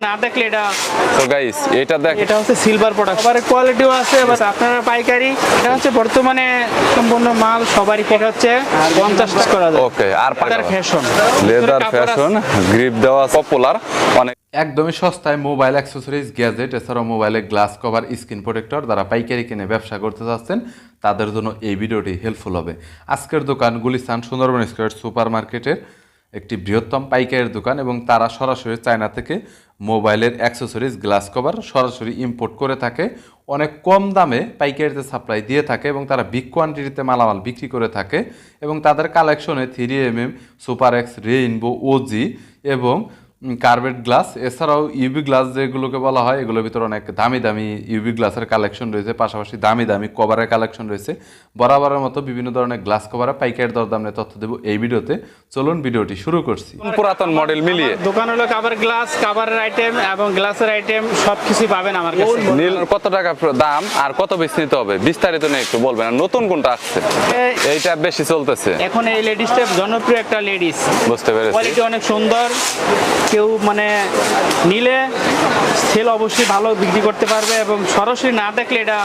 না দেখলে এটা তো গাইস এটা দেখ এটা হচ্ছে সিলভার প্রোডাক্ট কোয়ালিটিও আছে আপনারা পাইকারি এটা হচ্ছে বর্তমানে সম্পূর্ণ মাল সবারই এটা হচ্ছে পঞ্চাশ টাকা করা যায়। ওকে আর leather fashion leather fashion grip দেওয়া পপুলার অনেক একদমই সস্তায় মোবাইল অ্যাক্সেসরিজ গ্যাজেট এছাড়াও মোবাইলে গ্লাস কভার স্ক্রিন প্রোটেক্টর যারা পাইকারি কিনে ব্যবসা করতে চাচ্ছেন তাদের জন্য এই ভিডিওটি হেল্পফুল হবে। আজকের দোকান গুলিস্তান সুন্দরবন স্কোয়ার সুপার মার্কেটের একটি বৃহত্তম পাইকারের দোকান এবং তারা সরাসরি চায়না থেকে মোবাইলের অ্যাক্সেসরিজ, গ্লাস কভার সরাসরি ইম্পোর্ট করে থাকে। অনেক কম দামে পাইকারিতে সাপ্লাই দিয়ে থাকে এবং তারা বিগ কোয়ান্টিটিতে মালামাল বিক্রি করে থাকে এবং তাদের কালেকশনে three M M super X rainbow OG এবং কার্বেট গ্লাস এছাড়াও ইউবি গ্লাস যেগুলোকে বলা হয় এগুলোর ভিতরে অনেক দামি দামি ইউবি গ্লাসের কালেকশন রয়েছে পাশাপাশি দামি দামি কভারের কালেকশন রয়েছে। বরাবরের মতো বিভিন্ন ধরনের গ্লাস কভারে পাইকারি দরদাম নিয়ে তথ্য দেবো এই ভিডিওতে। চলুন ভিডিওটি শুরু করছি। পুরাতন মডেল মিলিয়ে। দোকান হলো কাভার গ্লাস কাভারের আইটেম এবং গ্লাসের আইটেম সব কিছুই পাবেন আমার কাছে। নীল কত টাকা দাম? আর কত বেশি নিতে হবে? বিস্তারিত নিয়ে একটু বলবেন। আর নতুন কোনটা আসছে? এইটা বেশি চলতেছে। এখন এই লেডিসটা জনপ্রিয় একটা লেডিস বুঝতে পেরেছি। কোয়ালিটি অনেক সুন্দর। কেউ মানে নিলে সেল অবশ্যই ভালো বিক্রি করতে পারবে এবং সরাসরি না দেখলে এটা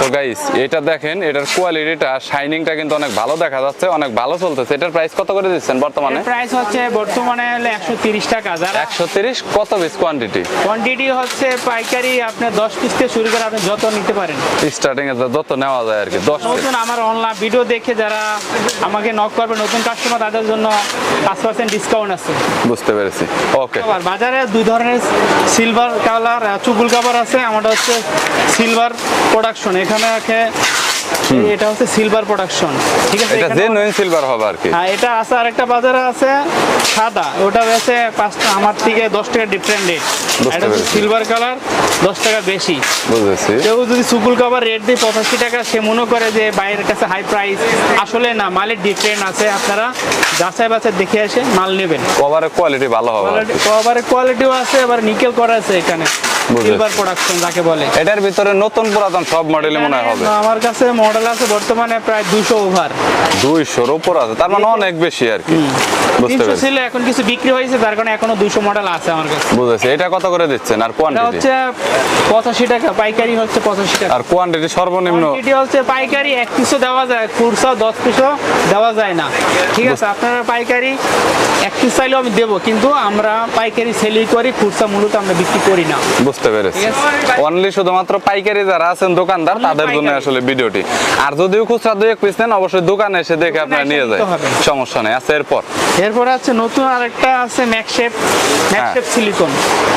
তো গাইস এটা দেখেন এটার কোয়ালিটিটা শাইনিংটা কিন্তু অনেক ভালো দেখা যাচ্ছে অনেক ভালো চলতেছে। এটার প্রাইস কত করে দিচ্ছেন বর্তমানে? প্রাইস হচ্ছে বর্তমানে হলো একশো তিরিশ টাকা। যারা একশো তিরিশ কত পিস কোয়ান্টিটি কোয়ান্টিটি হচ্ছে পাইকারি আপনি দশ পিস থেকে শুরু করে আপনি যত নিতে পারেন। স্টার্টিং এ যত নেওয়া যায় আর কি দশ পিস নতুন আমার অনলাইন ভিডিও দেখে যারা আমাকে নক করবে নতুন কাস্টমার তাদের জন্য পাঁচ পার্সেন্ট ডিসকাউন্ট আছে। বুঝতে পেরেছি। ওকে আর বাজারে দুই ধরনের সিলভার কালার চুকুল কাপড় আছে, আমাদের হচ্ছে সিলভার প্রোডাকশন এখানে আছে এটা হচ্ছে সিলভার প্রোডাকশন ঠিক আছে? এটা জেনুইন সিলভার হবে আর কি। হ্যাঁ এটা আছে আরেকটা বাজারে আছে সাদা। ওটা বেছে পাঁচটা আমার থেকে দশ টাকা ডিফারেন্ট রেট এটা হচ্ছে সিলভার কালার দশ টাকা বেশি। বুঝেছি। কেউ যদি সুকুল কাভার রেট দিয়ে পঁচাশি টাকা সে মনে করে যে বাইরের কাছে হাই প্রাইস আসলে না মালের ডিফারেন্ট আছে আপনারা যাচাই বাছাই দেখে এসে মাল নেবেন। কভারের কোয়ালিটি ভালো হবে কভারের কোয়ালিটিও আছে আবার নিকেল করা আছে এখানে। সিলভার প্রোডাকশন যাকে বলে। এটার ভিতরে নতুন পুরাতন সব মডেলই মনে হবে। আমার কাছে মডেল আছে বর্তমানে প্রায় দুশো ওভার দুইশোর উপর আছে তার মানে অনেক বেশি আর কি। বুঝতে তিনশো পেরেছি। ছিল এখন কিছু বিক্রি হয়েছে তার কারণে এখনও দুশো মডেল আছে আমার কাছে। বুঝেছি। এটা কত করে দিচ্ছেন? আর এটা হচ্ছে পঁচাশি টাকা পাইকারি হচ্ছে পঁচাশি টাকা। আর কোয়ান্টিটি সর্বনিম্ন? কোয়ান্টিটি হচ্ছে পাইকারি এক পিসও দেওয়া যায় খুরসা দশ পিসও দেওয়া যায় না। ঠিক আছে আপনারা পাইকারি এক পিস চাইলেও আমি দেবো কিন্তু আমরা পাইকারি সেলই করি মূলত আমরা বিক্রি করি না। বুঝতে পেরেছি। অনলি শুধুমাত্র পাইকারি যারা আছেন দোকানদার তাদের জন্য আসলে ভিডিওটি। আর যদিও খুচরা দুই এক পিস নেন অবশ্যই দোকানে এসে দেখে আপনারা নিয়ে যায় সমস্যা নেই। আচ্ছা এরপর এরপরে আছে নতুন আরেকটা আছে ম্যাকশেপ ম্যাকশেপ সিলিকন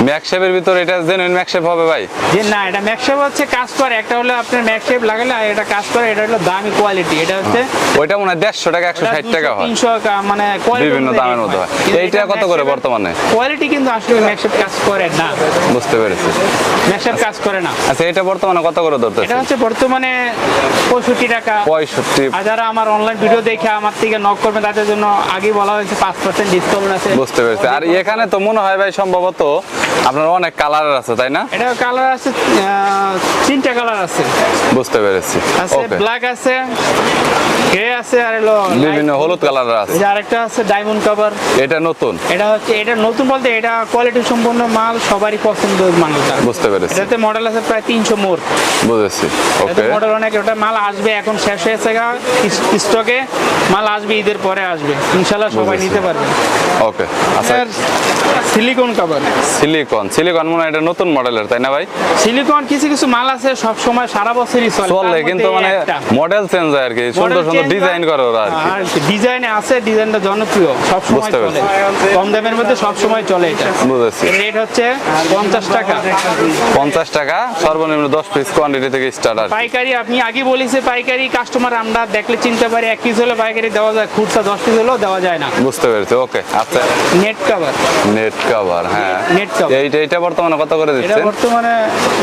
ম্যাকশেপের ভিতর এটা জেনুইন ম্যাকশেপ হবে ভাই। যে না এটা ম্যাকশেপ হচ্ছে কাজ করে একটা হলো আপনার ম্যাকশেপ লাগালে আর এটা কাজ করে এটা হলো দামি কোয়ালিটি এটা হচ্ছে ওইটা মনে হয় দেড়শো টাকা একশো ষাট টাকা হয়। তিনশো মানে quality বিভিন্ন দামের মধ্যে হয়। এইটা কত করে বর্তমানে? কোয়ালিটি কিন্তু আসলে ম্যাকশেপ কাজ করে না। বুঝতে পেরেছি। ম্যাকশেপ কাজ করে না। আচ্ছা এটা বর্তমানে কত করে ধরতেছে এটা হচ্ছে বর্তমানে পঁয়ষট্টি টাকা। পঁয়ষট্টি। আর যারা আমার অনলাইন ভিডিও দেখে আমার থেকে নক করবে তাদের জন্য আগে বলা হয়েছে পাঁচ পার্সেন্ট ডিসকাউন্ট আছে। বুঝতে পেরেছি। আর এখানে তো মনে হয় ভাই সম্ভবত আপনার অনেক কালার আছে তাই না? এটা কালার আছে আহ, তিনটা কালার আছে। বুঝতে পেরেছি। আছে ব্ল্যাক আছে গ্রে আছে আর হলো বিভিন্ন হলুদ কালারের আছে। এই আরেকটা আছে ডায়মন্ড কভার এটা নতুন। এটা হচ্ছে এটা নতুন বলতে এটা কোয়ালিটি সম্পন্ন মাল সবারই পছন্দের মালটা বুঝতে পেরেছি। এটাতে মডেল আছে প্রায় তিনশো মোট বুঝেছি। ওকে মডেল অনেক ওটা মাল আসবে এখন শেষ হয়েছে গা। স্টকে মাল আসবে ঈদের পরে আসবে। ইনশাল্লাহ সবাই। নিতে পারবে। ওকে আচ্ছা। সিলিকন কভার সিলিকন সিলিকন মনে হয় এটা নতুন মডেলের তাই না ভাই? সিলিকন কিছু কিছু মাল আছে সব সময় সারা বছরই চলে চলে কিন্তু মানে মডেল চেঞ্জ হয় আর কি সুন্দর সুন্দর ডিজাইন করে ওরা আর কি। ডিজাইনে আছে ডিজাইনটা জনপ্রিয় সব সময় চলে। কম দামের মধ্যে সব সময় চলে এটা। বুঝেছি। রেট হচ্ছে পঞ্চাশ টাকা। পঞ্চাশ টাকা সর্বনিম্ন দশ পিস কোয়ান্টিটি থেকে স্টার্ট আর পাইকারি আপনি আগে বলেছে পাইকারি কাস্টমার আমরা দেখলে চিনতে পারি এক পিস হলে পাইকারি দেওয়া যায় খুচরা দশ পিস হলেও দেওয়া যায় না। বুঝতে পেরেছি ওকে আচ্ছা। নেট কভার নেট কভার হ্যাঁ। Net cover। এইটা এইটা বর্তমানে কত করে এটা বর্তমানে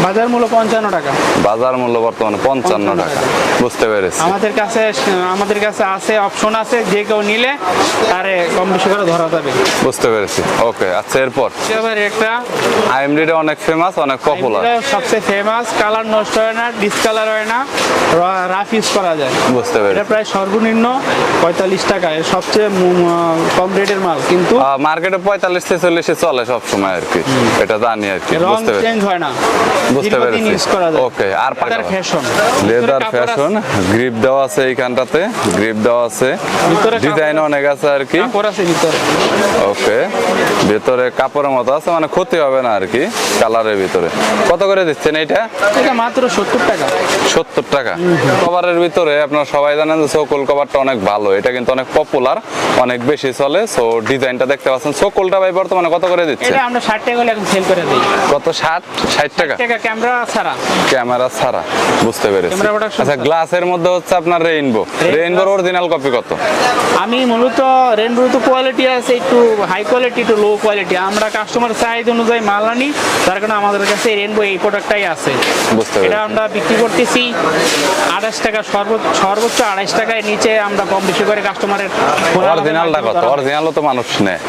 বাজার মূল্য পঞ্চান্ন টাকা। বাজার মূল্য বর্তমানে পঞ্চান্ন টাকা। বুঝতে পেরেছি। আমাদের কাছে আমাদের কাছে আছে অপশন আছে যে কেউ নিলে তারে কম বেশি করে ধরা যাবে। বুঝতে পেরেছি। ওকে আচ্ছা এরপর? এবার একটা আইএমডিটা অনেক ফেমাস অনেক পপুলার সবচেয়ে ফেমাস কালার নষ্ট হয় না ডিসকালার হয় না রাফ ইউজ করা যায়। বুঝতে পেরেছি। এটা প্রায় সর্বনিম্ন পঁয়তাল্লিশ টাকা এর সবচেয়ে কম রেটের মাল কিন্তু মার্কেটে পঁয়তাল্লিশ ছেচল্লিশে চলে সব সময় আর কি। এটা জানি আর কি রং বুঝতে পেরেছি। চেঞ্জ হয় না। বুঝতে পেরেছি। ইউজ করা আর ফ্যাশন লেদার ফ্যাশন গ্রিপ দেওয়া আছে এইখানটাতে গ্রিপ দেওয়া আছে। ডিজাইন অনেক আছে আর কি। কাপড় আছে ভিতরে। ওকে ভিতরে কাপড়ের মতো আছে মানে ক্ষতি হবে না আর কি কালারের ভিতরে। কত করে দিচ্ছেন এইটা? এটা মাত্র সত্তর টাকা। সত্তর টাকা। কভারের ভিতরে আপনারা সবাই জানেন যে সোকল কভারটা অনেক ভালো এটা কিন্তু অনেক পপুলার অনেক বেশি চলে। সো ডিজাইনটা দেখতে পাচ্ছেন। সোকলটা ভাই বর্তমানে কত করে দিচ্ছে? এটা আমরা ষাট টাকা হলে এখন সেল করে দিই। কত? ষাট? ষাট টাকা? টাকা ক্যামেরা ছাড়া। ক্যামেরা ছাড়া বুঝতে পেরেছি। আচ্ছা গ্লাসের মধ্যে হচ্ছে আপনার রেইনবো রেইনবোর অরিজিনাল কপি কত? আমি মূলত রেনবো তো কোয়ালিটি আছে একটু হাই কোয়ালিটি একটু লো কোয়ালিটি আমরা কাস্টমার চাহিদা অনুযায়ী মাল আনি তার কারণে আমাদের কাছে রেনবো এই প্রোডাক্টটাই আছে। বুঝতে এটা আমরা বিক্রি করতেছি আঠাশ টাকা সর্বোচ্চ সর্বোচ্চ আড়াইশ টাকায় নিচে আমরা কম বেশি করে কাস্টমারের অরিজিনালটা কত? অরিজিনালও তো মানুষ নেয়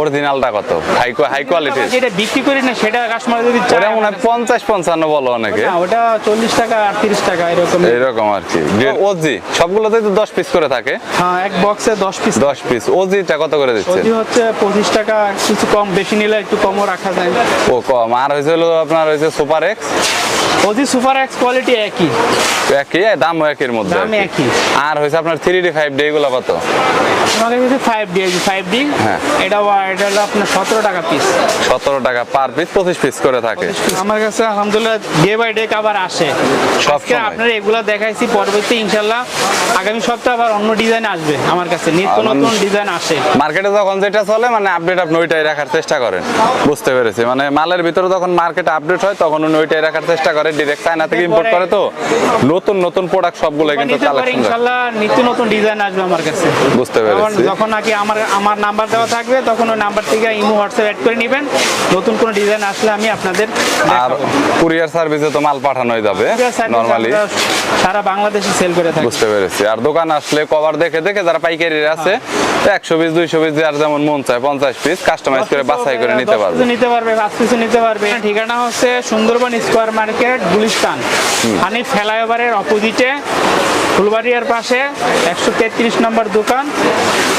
অরিজিনালটা কত? হাই হাই কোয়ালিটি যেটা বিক্রি করি না সেটা কাস্টমার যদি চায় মনে হয় পঞ্চাশ পঞ্চান্ন বলো অনেকে। ওটা চল্লিশ টাকা আটত্রিশ টাকা এরকম। এইরকম আর কি। ওজি সবগুলোতে তো দশ পিস করে থাকে? হ্যাঁ এক বক্সে দশ পিস দশ পিস ওজিটা কত করে দিচ্ছে? ওটি হচ্ছে পঁচিশ টাকা কিছু কম বেশি নিলে একটু কমও রাখা যায়। ও কম। আর হয়েছে হলো আপনার হয়েছে super X OG super X quality একই। একই? দাম একের মধ্যে। দাম একই। আর হয়েছে আপনার থ্রি ডি ফাইভ ডি এগুলো কত? আমাদের কাছে ফাইভ ডি ফাইভ ডি হ্যাঁ। এটা এটা হলো আপনার সতেরো টাকা পিস সতেরো টাকা পার পিস পঁচিশ পিস করে থাকে। আমার কাছে আলহামদুলিল্লাহ ডে বাই ডে কাবার আসে। সব আজকে সময়। আপনার এগুলো দেখাইছি পরবর্তী ইনশাল্লাহ আগামী সপ্তাহে আবার অন্য ডিজাইন আসবে আমার কাছে। নিত্য নতুন ডিজাইন আসে। মার্কেটে যখন যেটা চলে মানে আপডেট আপনি ওইটাই রাখার চেষ্টা করেন। বুঝতে পেরেছি। মানে মালের ভিতরে যখন মার্কেটে আপডেট হয় তখন উনি ওইটাই রাখার চেষ্টা করে ডিরেক্ট চায়না থেকে ইম্পোর্ট করে তো নতুন নতুন প্রোডাক্ট সবগুলো কিন্তু কালেকশন ইনশাল্লাহ নিত্য নতুন ডিজাইন আসবে আমার কাছে। বুঝতে পেরেছি। যখন নাকি আমার আমার নাম্বার দেওয়া থাকবে তখন ওই নাম্বার থেকে ইমো হোয়াটসঅ্যাপ অ্যাড করে নেবেন। নতুন কোন ডিজাইন আসলে আমি আপনাদের আর কুরিয়ার সার্ভিসে তো মাল পাঠানোই যাবে নরমালি সারা বাংলাদেশে সেল করে থাকে। বুঝতে পেরেছি। আর দোকান আসলে কভার দেখে দেখে যারা পাইকারি আছে একশো পিস দুইশো পিস যার যেমন মন চায় পঞ্চাশ পিস কাস্টমাইজ করে বাছাই করে নিতে পারবে। নিতে পারবে পাঁচ পিসও নিতে পারবে। ঠিকানা হচ্ছে সুন্দরবন স্কোয়ার মার্কেট গুলিস্তান। হানি ফ্লাইওভারের অপোজিটে ফুলবাড়িয়ার পাশে একশো তেত্রিশ নম্বর দোকান,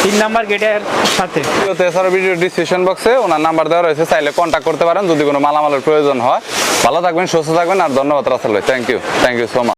তিন নম্বর গেটের সাথে। এছাড়া ভিডিও ডিসক্রিপশন বক্সে ওনার নাম্বার দেওয়া রয়েছে, চাইলে কন্ট্যাক্ট করতে পারেন যদি কোনো মালামালের প্রয়োজন হয়। ভালো থাকবেন, সুস্থ থাকবেন, আর ধন্যবাদ রাসেল ভাই। Thank you thank you so much